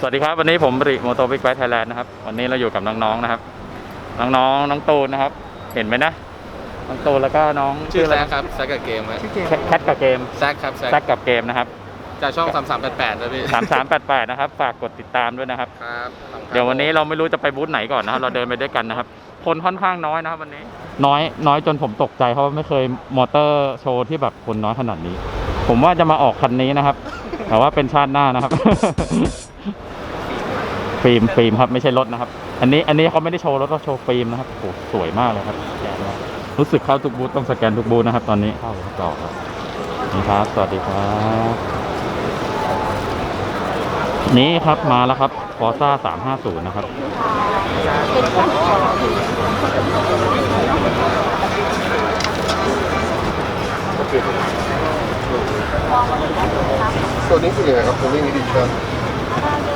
สวัสดีครับวันนี้ผมริโมโตบิ๊กไบค์ไทยแลนด์นะครับวันนี้เราอยู่กับน้องๆนะครับ น้องๆน้องตูนนะครับ เห็นไหมนะน้องตูนแล้วก็น้องชื่ออะไรแซกครับแซกกับเกมครับแคแคทกับเกมแซกครับแซกแซกกับเกมนะครับจากช่อง 3388นะพี่สามสามแปดแปดนะครับฝากกดติดตามด้วยนะครับครับเดี๋ยววันนี้เราไม่รู้จะไปบูธไหนก่อนนะครับเราเดินไปด้วยกันนะครับ คนค่อนข้างน้อยนะครับวันนี้ น้อยน้อยจนผมตกใจเพราะว่าไม่เคยมอเตอร์โชว์ที่แบบคนน้อยขนาดนี้ ผมว่าจะมาออกคันนี้นะครับ แต่ว่าเป็นชาติหน้านะครับ ฟิล์มฟิล์มครับไม่ใช่รถนะครับ อันนี้อันนี้เขาไม่ได้โชว์รถเขาโชว์ฟิล์มนะครับโอ้โหสวยมากเลยครับรู้สึกเข้าทุกบูธต้องสแกนทุกบูธนะครับ ตอนนี้เข้าต่อครับนี่ครับ สวัสดีครับ นี่ครับมาแล้วครับฟอร์ซ่า350นย์นะครับตัวนี้คือยังไงครับตัวนี้มีดีครับ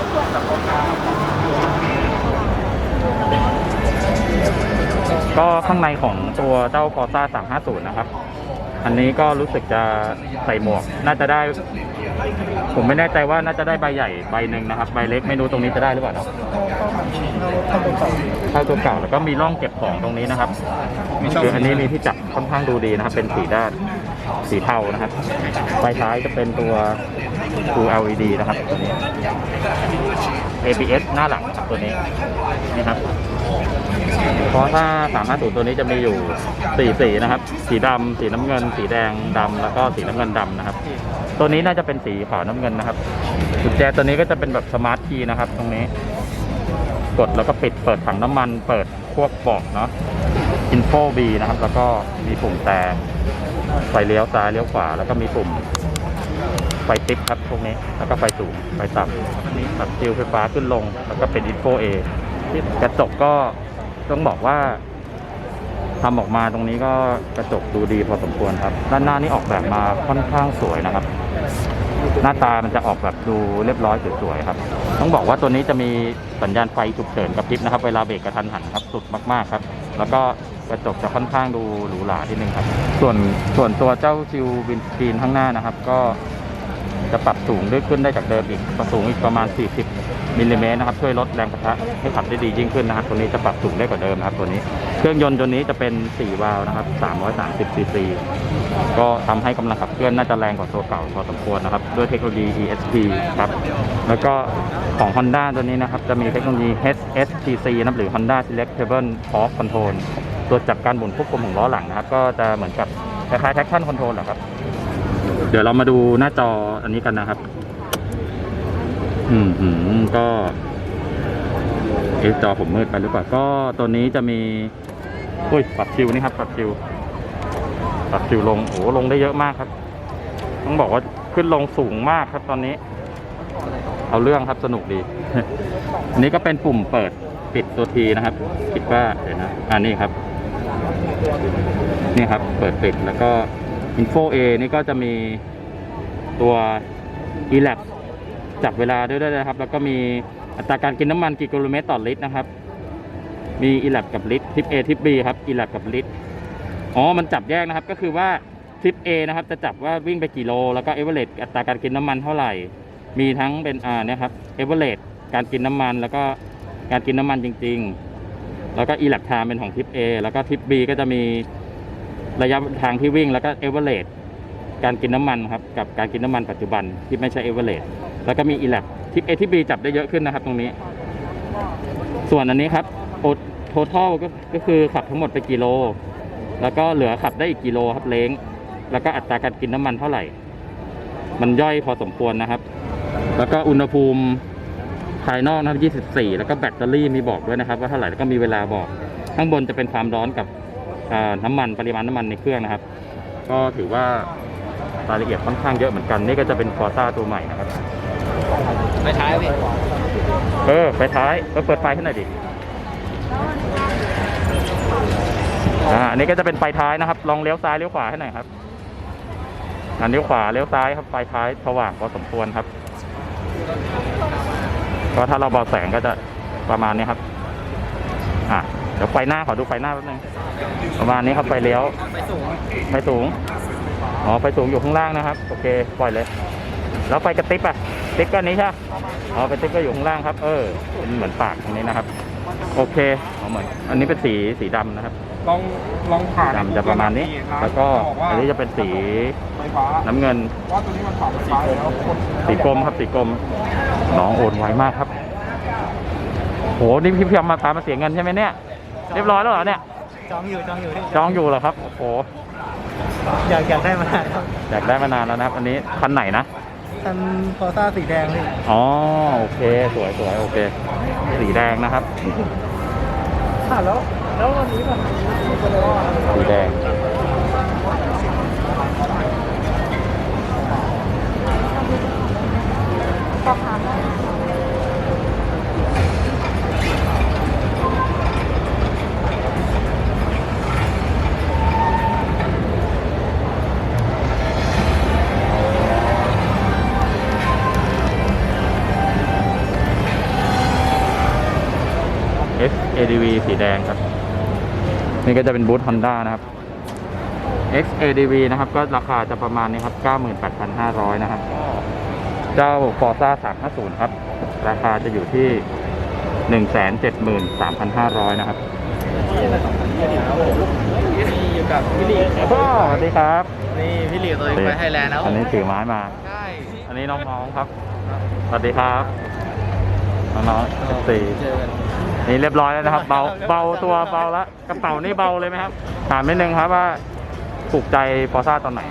ก็ข้างในของตัวเจ้า Forza 350 นะครับ อันนี้ก็รู้สึกจะใส่หมวก น่าจะได้ ผมไม่แน่ใจว่าน่าจะได้ใบใหญ่ใบหนึ่งนะครับ ใบเล็กไม่รู้ตรงนี้จะได้หรือเปล่าเนาะเข้าตัวเก่าแล้วก็มีร่องเก็บของตรงนี้นะครับมีช่องคืออันนี้มีที่จับค่อนข้างดูดีนะครับ เป็นสีด้าน สีเทานะครับ ไฟท้ายจะเป็นตัว Full LED นะครับตัวนี้ ABS หน้าหลังครับตัวนี้นี่ครับเพราะถ้า 350 ตัวนี้จะมีอยู่ 4 สีนะครับ สีดำ สีน้ำเงิน สีแดงดำ แล้วก็สีน้ำเงินดำนะครับ ตัวนี้น่าจะเป็นสีขาวน้ำเงินนะครับกุญแจตัวนี้ก็จะเป็นแบบสมาร์ทคีย์นะครับ ตรงนี้ กดแล้วก็ปิดเปิดถังน้ำมัน เปิดพวกเบอกเนาะ Info B นะครับ แล้วก็มีปุ่มแต่ไฟเลี้ยวซ้ายเลี้ยวขวา แล้วก็มีปุ่มไฟติ๊บครับพวกนี้ แล้วก็ไฟสูง ไฟต่ำนี่ตัดซิลไฟฟ้าขึ้นลง แล้วก็เป็น Info A ที่กระจกก็ต้องบอกว่าทำออกมาตรงนี้ก็กระจกดูดีพอสมควรครับ ด้านหน้านี่ออกแบบมาค่อนข้างสวยนะครับ หน้าตามันจะออกแบบดูเรียบร้อยสวยๆครับ ต้องบอกว่าตัวนี้จะมีสัญญาณไฟฉุกเฉินกับพริบนะครับ เวลาเบรกกระทันหันครับสุดมากๆครับ แล้วก็ กระจกจะค่อนข้างดูหรูหราทีนึงครับ ส่วนส่วนตัวเจ้าซิลวินสกรีนข้างหน้านะครับ ก็จะปรับสูงด้วยขึ้นได้จากเดิมอีกประสูงอีกประมาณ 40มิลลิเมตรนะครับช่วยลดแรงปะทะให้ขับได้ดียิ่งขึ้นนะครับ ตัวนี้จะปรับสูงได้กว่าเดิมนะครับตัวนี้ เครื่องยนต์ตัวนี้จะเป็น 4 วาล์วนะครับ 330ซีซีก็ทำให้กำลังขับเคลื่อนน่าจะแรงกว่าตัวเก่าพอสมควรนะครับ ด้วยเทคโนโลยี ESP ครับ แล้วก็ของ Honda ตัวนี้นะครับ จะมีเทคโนโลยี HSTC นะหรือ Honda Selectable Torque Control ตัวจับการหมุนควบคุมของล้อหลังนะครับ ก็จะเหมือนกับคล้ายๆ traction control แหละครับ เดี๋ยวเรามาดูหน้าจออันนี้กันนะครับ อืมอืมก็เอะจอผมมืดไปหรือเปล่า ก็ตัวนี้จะมีอุ้ยปรับคิวนี่ครับปรับคิวปรับคิวลงโอ้โหลงได้เยอะมากครับ ต้องบอกว่าขึ้นลงสูงมากครับตอนนี้ เอาเรื่องครับสนุกดี อันนี้ก็เป็นปุ่มเปิดปิดตัวทีนะครับ คิดว่าเดี๋ยวนะอันนี้ครับ นี่ครับ เปิดปิดแล้วก็ Info A นี่ก็จะมีตัว e l a b จับเวลาด้วยด้วยนะครับ แล้วก็มีอัตราการกินน้ำมันกี่กิโลเมตรต่อลิตรนะครับ มี e l a b กับลิตรทิป A ทิป B ครับ e l a b กับลิตรอ๋อ มันจับแยกนะครับ ก็คือว่าทิป A นะครับจะจับว่าวิ่งไปกี่โล แล้วก็เอเวอเรอัตราการกินน้ำมันเท่าไหร่ มีทั้งเป็นอ่าเนี่ยครับเอเวอเรการกินน้ำมันแล้วก็การกินน้ำมันจริง ๆ แล้วก็ e l a b time เป็นของทิป A แล้วก็ทิป B ก็จะมีระยะทางที่วิ่งแล้วก็เอเวอเรการกินน้ำมันครับกับการกินน้ำมันปัจจุบันที่ไม่ใช่เอเวอเรแล้วก็มี e l a b ทิป A ทิป B จับได้เยอะขึ้นนะครับตรงนี้ ส่วนอันนี้ครับโทท a l ก็ก็คือขับทั้งหมดไปกิโล แล้วก็เหลือขับได้อีกกิโลครับเล้ง แล้วก็อัตราการกินน้ำมันเท่าไหร่ มันย่อยพอสมควรนะครับ แล้วก็อุณหภูมิ ภายนอกนะครับ24 แล้วก็แบตเตอรี่มีบอกด้วยนะครับ ว่าเท่าไหร่แล้วก็มีเวลาบอก ข้างบนจะเป็นความร้อนกับอ่าน้ำมันปริมาณน้ำมันในเครื่องนะครับ ก็ถือว่ารายละเอียดค่อนข้างเยอะเหมือนกัน นี่ก็จะเป็นฟอร์ซ่าตัวใหม่นะครับไปท้ายพี่เออไฟท้ายเออเปิดไฟให้หน่อยดิอ่าอันนี้ก็จะเป็นไฟท้ายนะครับ ลองเลี้ยวซ้ายเลี้ยวขวาให้หน่อยครับอันเลี้ยวขวาเลี้ยวซ้ายครับไฟท้ายสว่างพอสมควรครับ ก็ถ้าเราเบาแสงก็จะประมาณนี้ครับ อะเดี๋ยวไฟหน้าขอดูไฟหน้าแป๊บนึงประมาณนี้ครับไฟเลี้ยวไปสูงไฟสูงอ๋อไฟสูงอยู่ข้างล่างนะครับ โอเคปล่อยเลย แล้วไฟกระติบอะไติ๊กเกอร์นี้ใช่ไหมอ๋อเป็นติ๊กเกอร์อยู่ข้างล่างครับ เออเป็นเหมือนปากตรงนี้นะครับ โอเคอ๋อเหมือนอันนี้เป็นสีสีดำนะครับ ลองลองผ่านดำจะประมาณนี้ แล้วก็อันนี้จะเป็นสีไฟฟ้าน้ำเงินว่าตัวนี้มันผ่านไฟฟ้าแล้วคนสีกรมครับสีกรมน้องโอนไวมากครับ โหนี่พี่เพียมมาตามมาเสียเงินใช่ไหมเนี่ย เรียบร้อยแล้วเหรอเนี่ย จองอยู่จองอยู่ที่จองอยู่เหรอครับโอ้โหอยากอยากได้มานานครับอยากได้มานานแล้วนะครับ อันนี้คันไหนนะคันฟอร์ซ่าสีแดงนี่อ๋อโอเค สวยสวยโอเค สีแดงนะครับ ค่ะแล้วแล้ววันนี้มันสีแดง S ADV สีแดงครับ นี่ก็จะเป็นบูธ Honda นะครับ X ADV นะครับ ก็ราคาจะประมาณนี้ครับ 98,500 นะครับ เจ้า Forza 350 ครับ ราคาจะอยู่ที่ 173,500 นะครับอยู่กับพี่ลีก็สวัสดีครับ นี่พี่ลีตัวเองไปไทยแลนด์แล้วอันนี้ถือไม้มา ใช่ อันนี้น้องๆครับ สวัสดีครับ น้องๆสี่เจอกั นนี่เรียบร้อยแล้วนะครับ เบาเบาตัวเบาละกระเป๋านี่เบาเลยไหมครับถามนิดนึงครับว่าถูกใจฟอร์ซ่าตอนไหน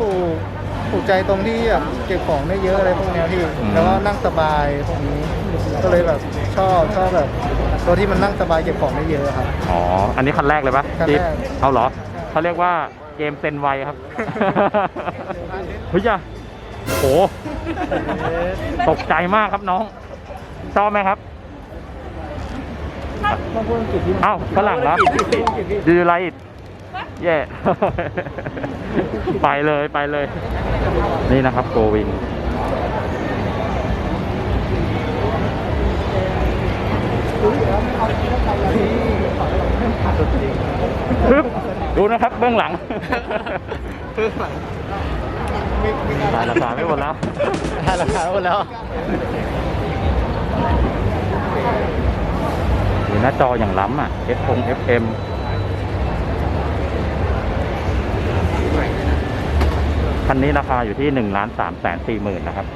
ถูกถูกใจตรงที่แบบเก็บของได้เยอะอะไรพวกเนี้ยพี่อืมแล้วก็นั่งสบายพวกนี้ก็เลยแบบชอบชอบแบบตัวที่มันนั่งสบายเก็บของได้เยอะครับอ๋ออันนี้คันแรกเลยปะคันแรกที่เอาเหรอเขาเรียกว่าเกมเซนไวครับเฮ้ยจ้ะโหตกใจมากครับน้องชอบไหมครับ ต้องพูดอังกฤษที่เอ้าฝรั่งแล้วดูไรอิดแย่ไปเลยไปเลย นี่นะครับโกวิงฮึบดูนะครับเบื้องหลังตายราคาไม่หมดแล้วทานราคาหมดแล้ว หน้าจออย่างล้ำอะ F ง FM คันนี้ราคาอยู่ที่1ล้าน3แสน4หมื่นนะครับ